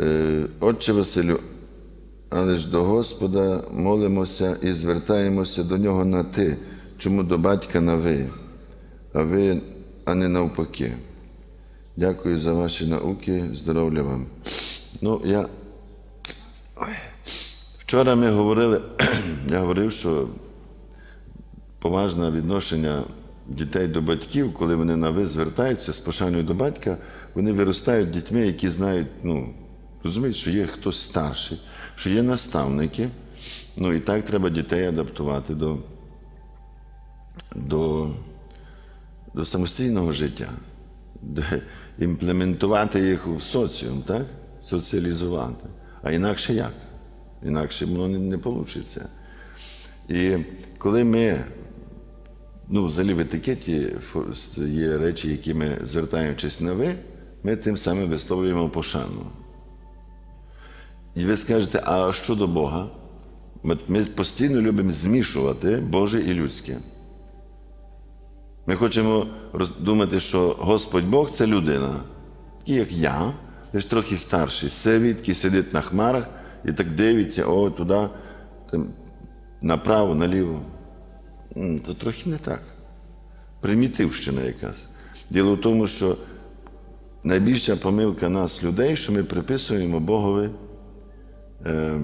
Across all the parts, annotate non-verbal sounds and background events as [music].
Е, Отче Василю, але ж до Господа молимося і звертаємося до нього на ти, чому до батька на ви, а ви, а не навпаки. Дякую за ваші науки, здоров'я вам. Ну, я... Вчора ми говорили, [clears throat] я говорив, що поважне відношення дітей до батьків, коли вони на ви звертаються з пошаною до батька, вони виростають дітьми, які знають, ну, розуміють, що є хтось старший, що є наставники. Ну і так треба дітей адаптувати до, до, до самостійного життя, де імплементувати їх в соціум, так? соціалізувати. А інакше як? Інакше воно не, не вийде. І коли ми, ну, взагалі в етикеті є речі, які ми звертаючись на ви, ми тим самим висловлюємо пошану. І ви скажете, а щодо Бога? Ми, постійно любимо змішувати Боже і людське. Ми хочемо думати, що Господь Бог це людина, такий як я, лише трохи старший, сивий, який сидить на хмарах і так дивиться, о, туди, там, направо, наліво. То трохи не так. Примітивщина якась. Діло в тому, що найбільша помилка нас, людей, що ми приписуємо Богові е,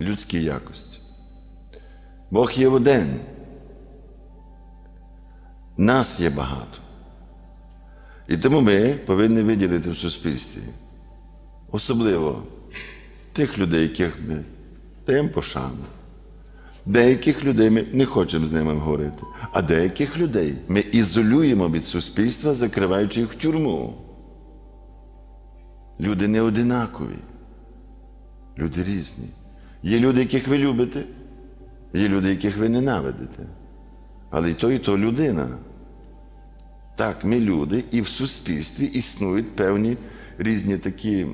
людські якості. Бог є один. Нас є багато. І тому ми повинні виділити в суспільстві. Особливо тих людей, яких ми даємо пошану. Деяких людей ми не хочемо з ними говорити, а деяких людей ми ізолюємо від суспільства, закриваючи їх в тюрму. Люди не одинакові, люди різні. Є люди, яких ви любите, є люди, яких ви ненавидите. Але і то, і то людина. Так, ми люди, і в суспільстві існують певні різні такі,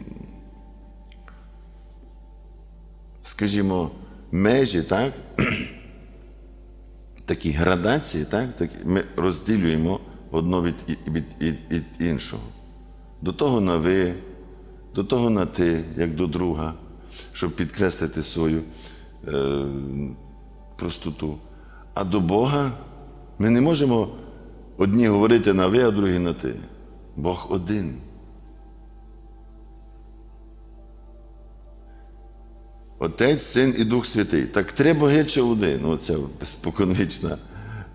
скажімо, межі, так? [clears throat] такі градації, так? такі, ми розділюємо одно від, від, від, від іншого. До того на ви, до того на ти, як до друга, щоб підкреслити свою е, простоту. А до Бога ми не можемо одні говорити на ви, а другі на ти. Бог один. Отець, Син і Дух Святий. Так три боги чи один? Ну, це споконвічна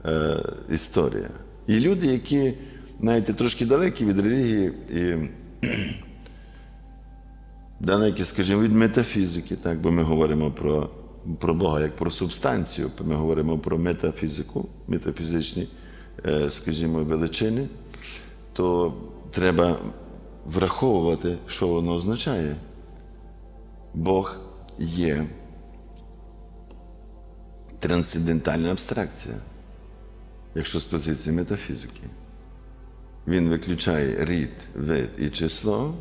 е, історія. І люди, які, знаєте, трошки далекі від релігії, і далекі, скажімо, від метафізики, так, бо ми говоримо про, про Бога як про субстанцію, ми говоримо про метафізику, метафізичні, е, скажімо, величини, то треба враховувати, що воно означає. Бог є трансцендентальна абстракція, якщо з позиції метафізики. Він виключає рід, вид і число,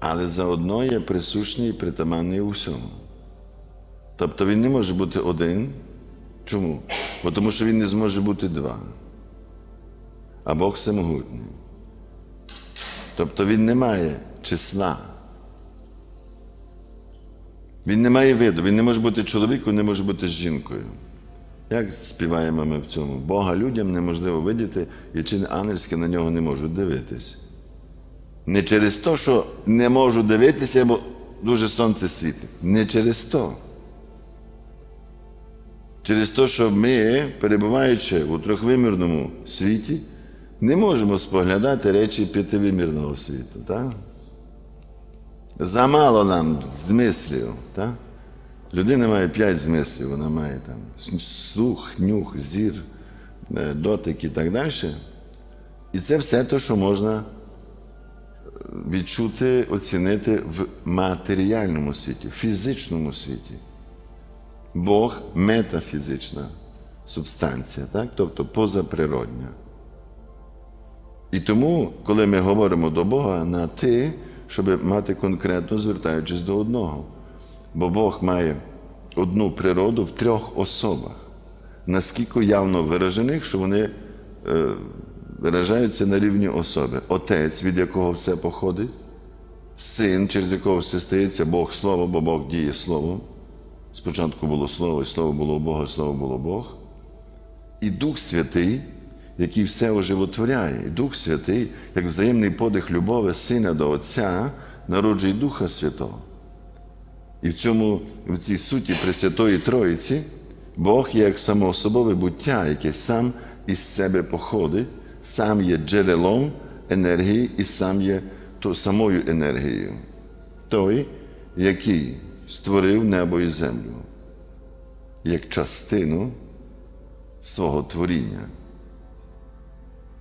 але заодно є присущний і притаманний у всьому. Тобто він не може бути один. Чому? Бо тому що він не зможе бути два. А Бог всемогутній. Тобто він не має числа. Він не має виду, він не може бути чоловіком, не може бути жінкою. Як співаємо ми в цьому? Бога людям неможливо видіти, і чи ангельське на нього не можуть дивитись. Не через те, що не можу дивитися, бо дуже сонце світить. Не через то. Через те, що ми, перебуваючи у трьохвимірному світі, не можемо споглядати речі п'ятивимірного світу. Так? Замало нам змислів. Так? Людина має п'ять змислів, вона має там слух, нюх, зір, е, дотик і так далі. І це все те, що можна відчути, оцінити в матеріальному світі, в фізичному світі. Бог метафізична субстанція, так? тобто позаприродня. І тому, коли ми говоримо до Бога на ти, щоб мати конкретно звертаючись до одного. Бо Бог має одну природу в трьох особах, наскільки явно виражених, що вони е, виражаються на рівні особи. Отець, від якого все походить, син, через якого все стається Бог Слово, бо Бог діє Словом. Спочатку було Слово, і Слово було у Бога, і Слово було Бог. І Дух Святий, який все оживотворяє. І Дух Святий, як взаємний подих любові Сина до Отця, народжує Духа Святого. І в цьому, в цій суті Пресвятої Троїці, Бог є як самоособове буття, яке сам із себе походить, сам є джерелом енергії і сам є то самою енергією. Той, який створив небо і землю як частину свого творіння.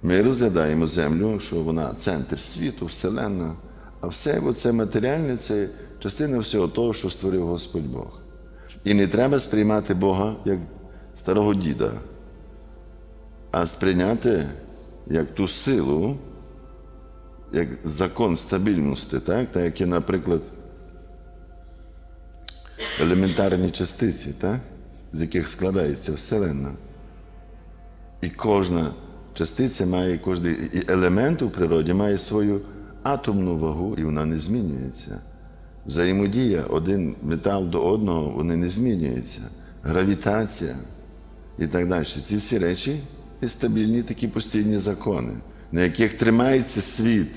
Ми розглядаємо землю, що вона центр світу, Вселенна, а все це матеріальне це частина всього того, що створив Господь Бог. І не треба сприймати Бога як старого діда, а сприйняти як ту силу, як закон стабільності, так, так як є, наприклад, елементарні частиці, так, з яких складається Вселенна. І кожна частиця має, кожен елемент у природі має свою атомну вагу, і вона не змінюється. Взаємодія один метал до одного, вони не змінюються. Гравітація і так далі. Ці всі речі є стабільні такі постійні закони, на яких тримається світ.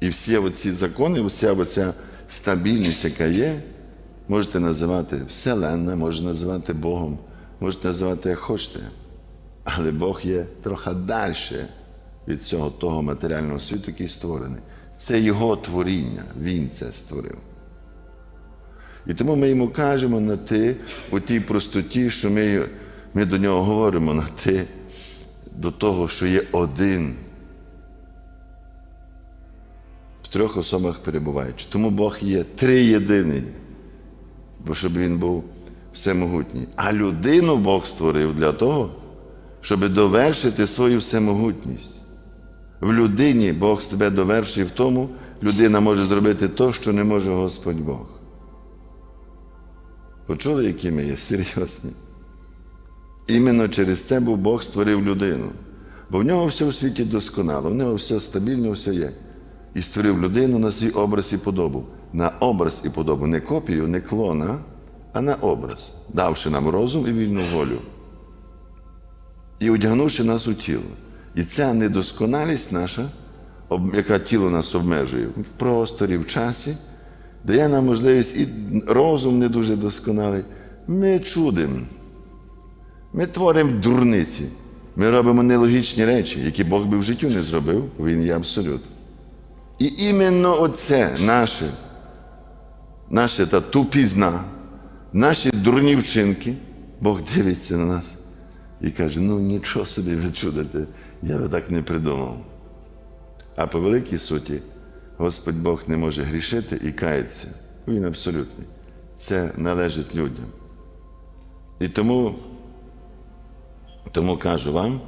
І всі оці закони, вся оця стабільність, яка є, можете називати Вселенна, можете називати Богом, можете називати як хочете. Але Бог є трохи далі від цього того матеріального світу, який створений. Це Його творіння, Він це створив. І тому ми йому кажемо на ти у тій простоті, що ми, ми до нього говоримо на ти, до того, що є один. В трьох особах перебуваючи. Тому Бог є триєдиний, бо щоб він був всемогутній. А людину Бог створив для того, щоб довершити свою всемогутність. В людині Бог тебе довершує в тому, людина може зробити те, що не може Господь Бог. Почули, які ми є серйозні? Іменно через це був Бог створив людину. Бо в нього все у світі досконало, в нього все стабільно, все є. І створив людину на свій образ і подобу. На образ і подобу, не копію, не клона, а на образ, давши нам розум і вільну волю. І одягнувши нас у тіло. І ця недосконалість наша, яка тіло нас обмежує в просторі, в часі, дає нам можливість і розум не дуже досконалий. Ми чудимо. Ми творимо дурниці. Ми робимо нелогічні речі, які Бог би в життю не зробив, Він є абсолют. І іменно оце наше, наша та тупізна, наші дурні вчинки, Бог дивиться на нас і каже: ну нічого собі ви чудите, я би так не придумав. А по великій суті, Господь Бог не може грішити і кається. Він абсолютний. Це належить людям. І тому, тому кажу вам,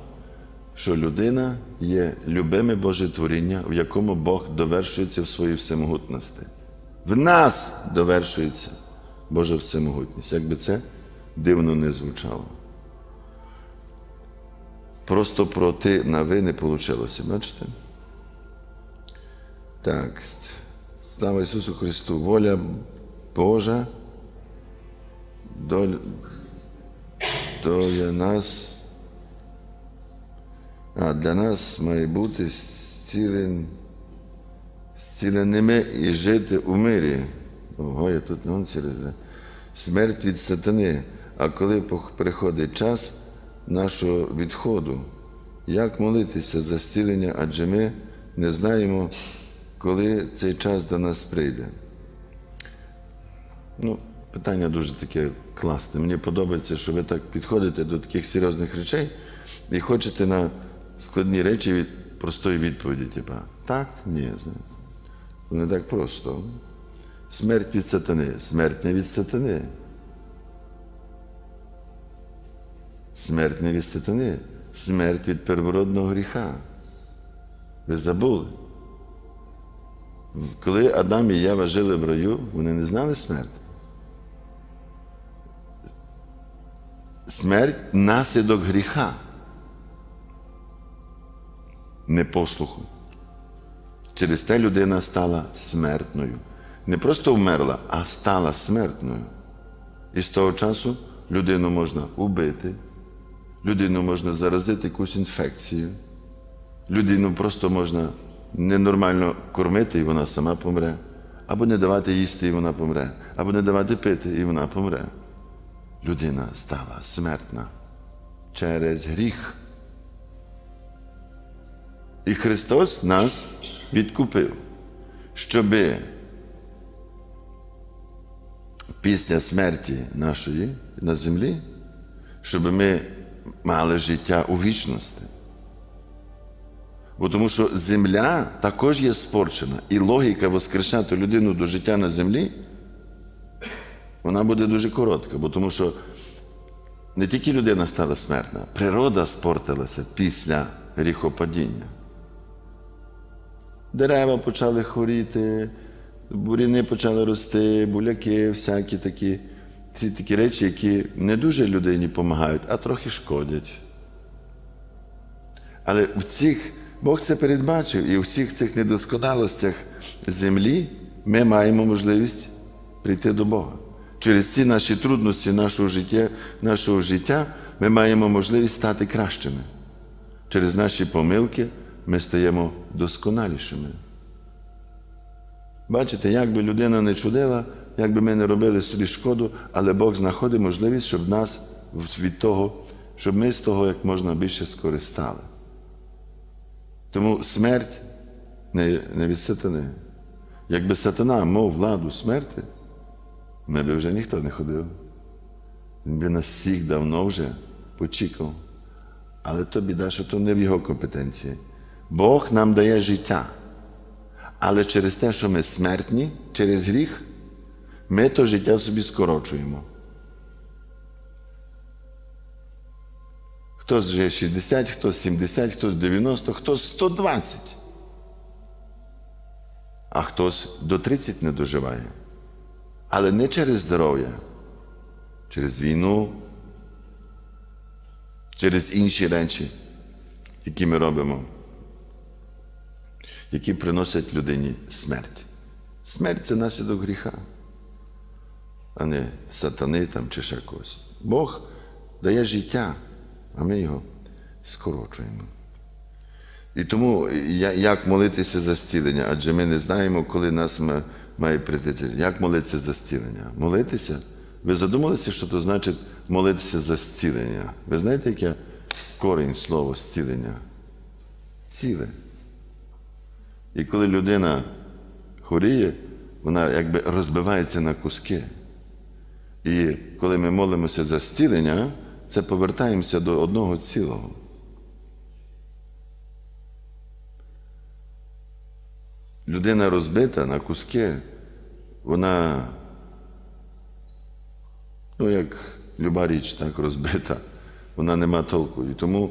що людина є любиме Боже творіння, в якому Бог довершується в своїй всемогутності. В нас довершується Божа всемогутність. Як би це дивно не звучало. Просто про ти на ви не вийшло, бачите? Так, слава Ісусу Христу, воля Божа доля, доля нас. А для нас має бути зцілен, зціленими і жити у мирі. Ого, я тут через смерть від сатани. А коли приходить час нашого відходу, як молитися за зцілення, адже ми не знаємо, коли цей час до нас прийде. Ну, питання дуже таке класне. Мені подобається, що ви так підходите до таких серйозних речей і хочете на складні речі від простої відповіді, типа так, ні. Не так просто. Смерть від сатани. Смерть не від сатани. Смерть не від сатани. Смерть від первородного гріха. Ви забули? Коли Адам і Єва жили в раю, вони не знали смерті. Смерть наслідок гріха. Непослуху. Через те людина стала смертною. Не просто вмерла, а стала смертною. І з того часу людину можна убити, людину можна заразити якусь інфекцію, людину просто можна ненормально кормити, і вона сама помре, або не давати їсти, і вона помре, або не давати пити, і вона помре. Людина стала смертна через гріх. І Христос нас відкупив, щоби після смерті нашої на землі, щоб ми мали життя у вічності. Бо тому що земля також є спорчена, і логіка воскрешати людину до життя на землі, вона буде дуже коротка, бо тому що не тільки людина стала смертна, природа спортилася після гріхопадіння. Дерева почали хворіти, буріни почали рости, буляки, всякі такі, ці такі речі, які не дуже людині допомагають, а трохи шкодять. Але в цих Бог це передбачив, і у всіх цих недосконалостях землі ми маємо можливість прийти до Бога. Через ці наші трудності нашого життя, нашого життя ми маємо можливість стати кращими. Через наші помилки ми стаємо досконалішими. Бачите, як би людина не чудила, як би ми не робили собі шкоду, але Бог знаходить можливість, щоб нас від того, щоб ми з того як можна більше скористали. Тому смерть не, не від сатани. Якби сатана мав владу смерти, ми би вже ніхто не ходив. Він би нас всіх давно вже почікав. Але то біда, що то не в його компетенції. Бог нам дає життя. Але через те, що ми смертні, через гріх, ми то життя собі скорочуємо. Хтось вже 60, хтось 70, хтось 90, хтось 120. А хтось до 30 не доживає. Але не через здоров'я, через війну, через інші речі, які ми робимо, які приносять людині смерть. Смерть це наслідок гріха, а не сатани там чи ще когось. Бог дає життя, а ми його скорочуємо. І тому як молитися за зцілення? Адже ми не знаємо, коли нас має прийти. Як молитися за зцілення? Молитися? Ви задумалися, що це значить молитися за зцілення? Ви знаєте, яке корінь слова зцілення? Ціле. І коли людина хворіє, вона якби розбивається на куски. І коли ми молимося за зцілення, це повертаємося до одного цілого. Людина розбита на куски, вона, ну як люба річ, так розбита, вона нема толку. І тому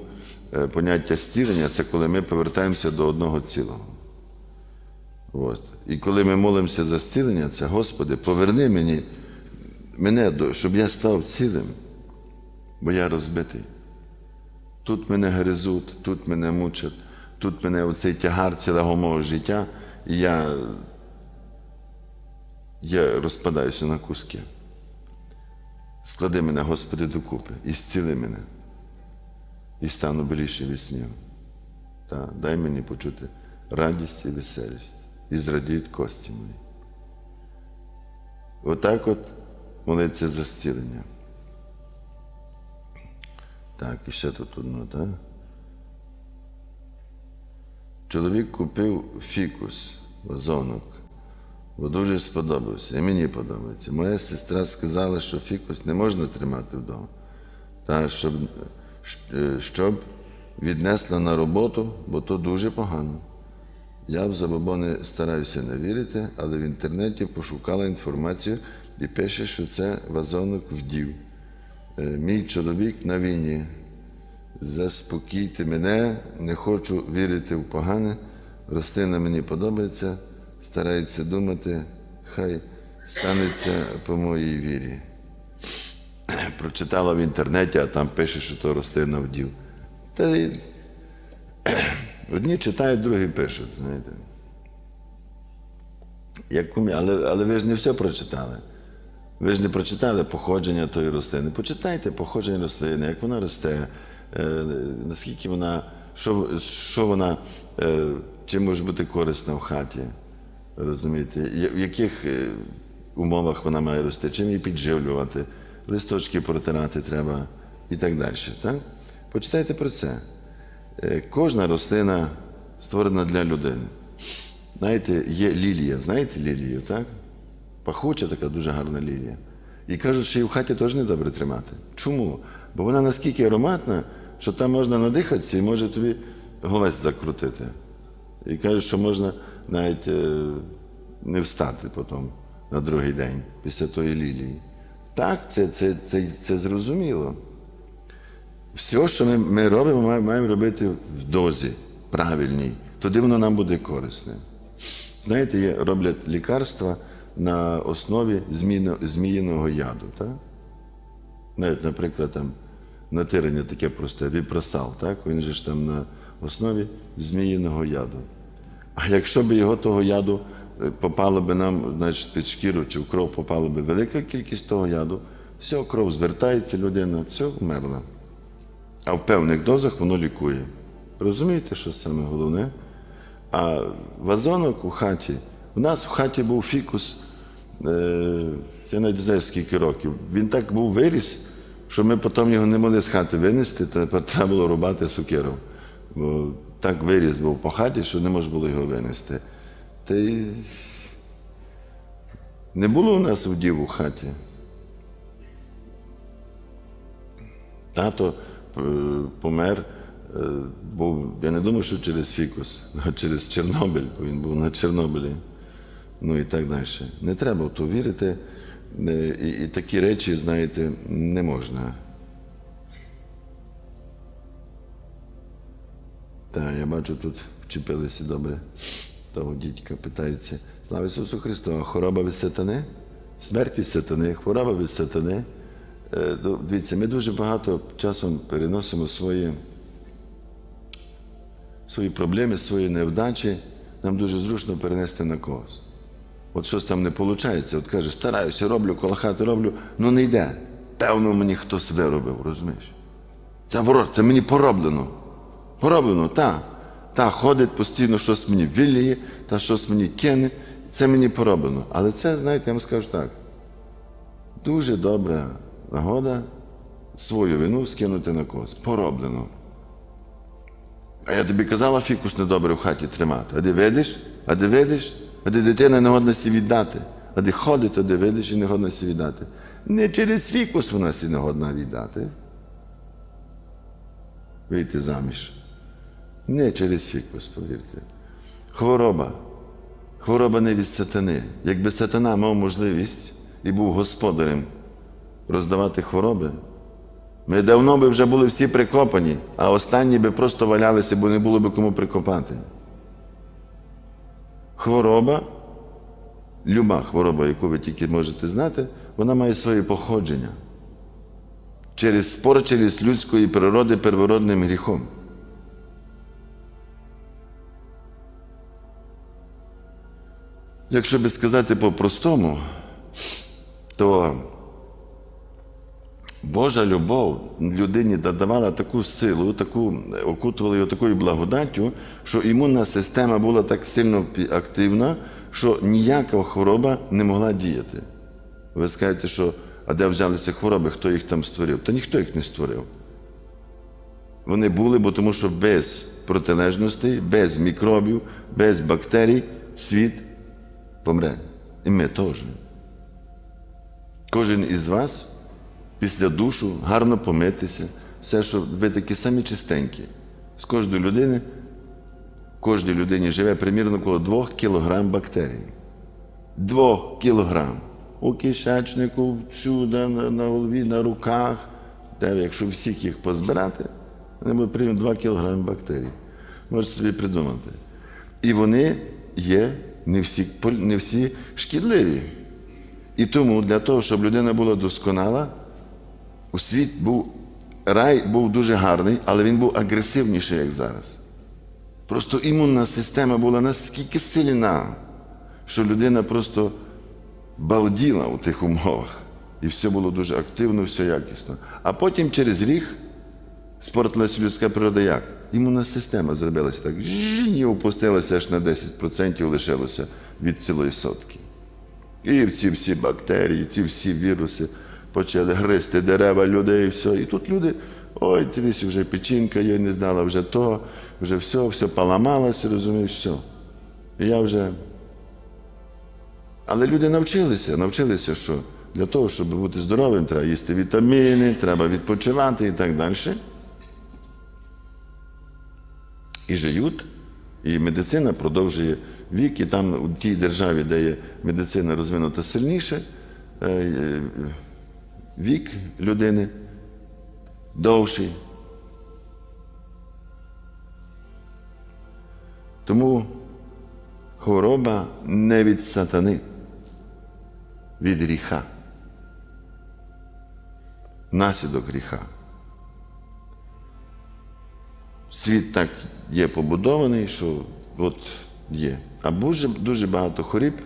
е, поняття зцілення це коли ми повертаємося до одного цілого. От. І коли ми молимося за зцілення, це Господи, поверни мені, мене, щоб я став цілим, бо я розбитий. Тут мене гризуть, тут мене мучать, тут мене оцей тягар цілого мого життя, і я, я розпадаюся на куски. Склади мене, Господи, докупи, і зціли мене, і стану білішим від снів. Та, дай мені почути радість і веселість, і зрадіють кості мої. Отак от молиться за зцілення. Так, і ще тут одно, так? Чоловік купив фікус, вазонок, бо дуже сподобався. І мені подобається. Моя сестра сказала, що фікус не можна тримати вдома, та щоб, е, щоб віднесла на роботу, бо то дуже погано. Я в забобони стараюся не вірити, але в інтернеті пошукала інформацію і пише, що це вазонок вдів. Е, Мій чоловік на війні. Заспокійте мене, не хочу вірити в погане. Ростина мені подобається, старається думати, хай станеться по моїй вірі. [clears throat] Прочитала в інтернеті, а там пише, що то рослина вдів. Та й [clears throat] одні читають, другі пишуть, знаєте. Як умі- але, але ви ж не все прочитали. Ви ж не прочитали походження тої рослини. Почитайте походження рослини, як вона росте, е, наскільки вона, що, що вона, е, чим може бути корисна в хаті. Розумієте, в яких е, умовах вона має рости, чим її підживлювати, листочки протирати треба і так далі. Так? Почитайте про це. Е, Кожна рослина створена для людини. Знаєте, є лілія. Знаєте лілію, так? Пахуча така дуже гарна лілія. І кажуть, що її в хаті теж не добре тримати. Чому? Бо вона наскільки ароматна, що там можна надихатися і може тобі голець закрутити. І кажуть, що можна навіть е, не встати потім на другий день після тої лілії. Так, це, це, це, це зрозуміло. Все, що ми, ми робимо, ми маємо робити в дозі правильній. Тоді воно нам буде корисне. Знаєте, є, роблять лікарства на основі зміїного яду. Так? Навіть, наприклад, там натирання таке просте, віпросал, так? він же ж там на основі зміїного яду. А якщо б його того яду е, попало би нам, значить, під шкіру чи в кров попала би велика кількість того яду, все, кров звертається людина, все, вмерла. А в певних дозах воно лікує. Розумієте, що саме головне? А вазонок у хаті, у нас в хаті був фікус, я навіть не знаю скільки років. Він так був виріс, що ми потім його не могли з хати винести, та треба було рубати сукеру. Бо так виріс був по хаті, що не можна було його винести. Та й не було у нас вдів у хаті. Тато е, помер, е, був, я не думаю, що через фікус, [laughs] а через Чорнобиль, бо він був на Чорнобилі. Ну і так далі. Не треба в то вірити. е, І, і такі речі, знаєте, не можна. Так, я бачу, тут вчепилися добре. Того дідька питається. Слава Ісусу Христу, а хвороба від сатани? Смерть від сатани, хвороба від сатани. Е, ну, Дивіться, ми дуже багато часом переносимо свої, свої проблеми, свої невдачі. Нам дуже зручно перенести на когось. От щось там не виходить, от каже, стараюся, роблю, коло хати роблю, ну не йде. Певно, мені хтось виробив, розумієш? Це ворог, це мені пороблено. Пороблено, так. Та ходить постійно, щось мені виліє, та щось мені кине. Це мені пороблено. Але це, знаєте, я вам скажу так. Дуже добра нагода свою вину скинути на когось. Пороблено. А я тобі казала, фікус недобре в хаті тримати. А де видиш? А де видиш? Де дитина не годна віддати. Де ходить, де видиш і не годна віддати. Не через фікус вона сі не годна віддати. Вийти заміж. Не через фікус, повірте. Хвороба. Хвороба не від сатани. Якби сатана мав можливість і був господарем роздавати хвороби, ми давно би вже були всі прикопані, а останні би просто валялися, бо не було би кому прикопати. Хвороба, люба хвороба, яку ви тільки можете знати, вона має своє походження через спор через людської природи первородним гріхом. Якщо би сказати по-простому, то Божа любов людині давала таку силу, таку, окутувала його такою благодаттю, що імунна система була так сильно активна, що ніяка хвороба не могла діяти. Ви скажете, що а де взялися хвороби, хто їх там створив? Та ніхто їх не створив. Вони були, бо тому що без протилежностей, без мікробів, без бактерій світ помре. І ми теж. Кожен із вас після душу гарно помитися, все, що ви такі самі чистенькі. З кожної людини, кожній людині живе примірно коло 2 кілограм бактерій. 2 кілограм. У кишечнику, всюди, на, голові, на руках. Де, якщо всіх їх позбирати, вони будуть примірно 2 кілограми бактерій. Можете собі придумати. І вони є не всі, не всі шкідливі. І тому для того, щоб людина була досконала, у світ був рай був дуже гарний, але він був агресивніший, як зараз. Просто імунна система була наскільки сильна, що людина просто балділа у тих умовах. І все було дуже активно, все якісно. А потім через рік спортилася людська природа як? Імунна система зробилася так. жінь, опустилася аж на 10% лишилося від цілої сотки. І ці всі бактерії, ці всі віруси почали гризти дерева людей, і все. І тут люди, ой, дивись, вже печінка є, не знала вже то, вже все, все поламалося, розумієш, все. І я вже. Але люди навчилися, навчилися, що для того, щоб бути здоровим, треба їсти вітаміни, треба відпочивати і так далі. І живуть, і медицина продовжує вік, і там у тій державі, де є медицина розвинута сильніше, е, е, вік людини довший. Тому хвороба не від сатани, від гріха. Наслідок гріха. Світ так є побудований, що от є. А дуже, дуже багато хворіб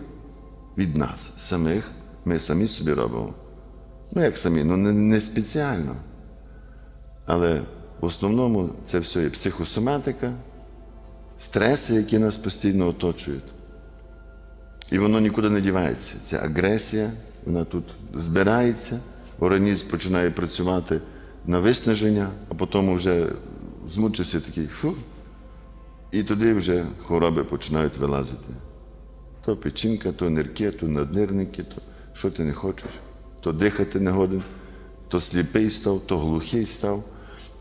від нас, самих, ми самі собі робимо. Ну, як самі, ну не, не спеціально. Але в основному це все є психосоматика, стреси, які нас постійно оточують. І воно нікуди не дівається. Ця агресія, вона тут збирається, організм починає працювати на виснаження, а потім вже змучився такий фу. І туди вже хвороби починають вилазити. То печінка, то нирки, то наднирники, то що ти не хочеш, то дихати не годен, то сліпий став, то глухий став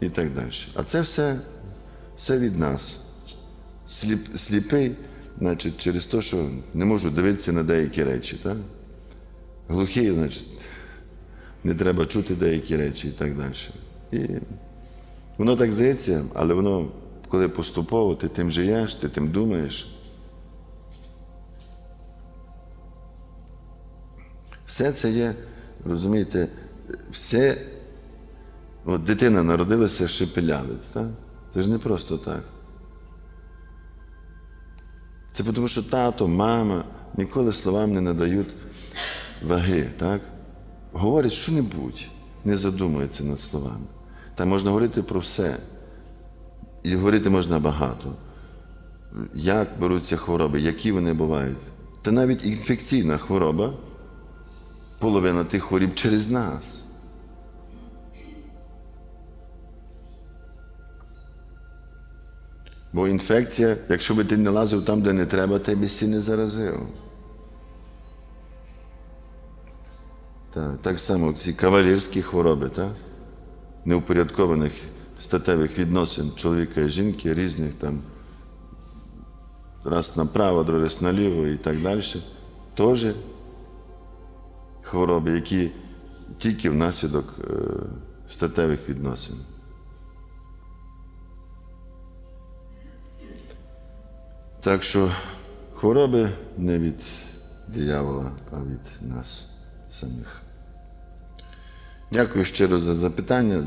і так далі. А це все, все від нас. Сліп, сліпий, значить, через те, що не можу дивитися на деякі речі. Так? Глухий, значить, не треба чути деякі речі і так далі. І воно так здається, але воно, коли поступово ти тим живеш, ти тим думаєш. Все це є, розумієте, все. От дитина народилася шепелявець, так? Це ж не просто так. Це тому, що тато, мама ніколи словам не надають ваги, так? Говорять що-небудь, не задумуються над словами. Та можна говорити про все. І говорити можна багато. Як беруться хвороби, які вони бувають. Та навіть інфекційна хвороба, половина тих хворіб через нас. Бо інфекція, якщо би ти не лазив там, де не треба, тебе всі не заразив. Так, так само ці кавалерські хвороби, так? неупорядкованих статевих відносин чоловіка і жінки, різних там, раз направо, другий раз наліво і так далі, теж хвороби, які тільки внаслідок е, статевих відносин. Так що хвороби не від диявола, а від нас самих. Дякую щиро за запитання.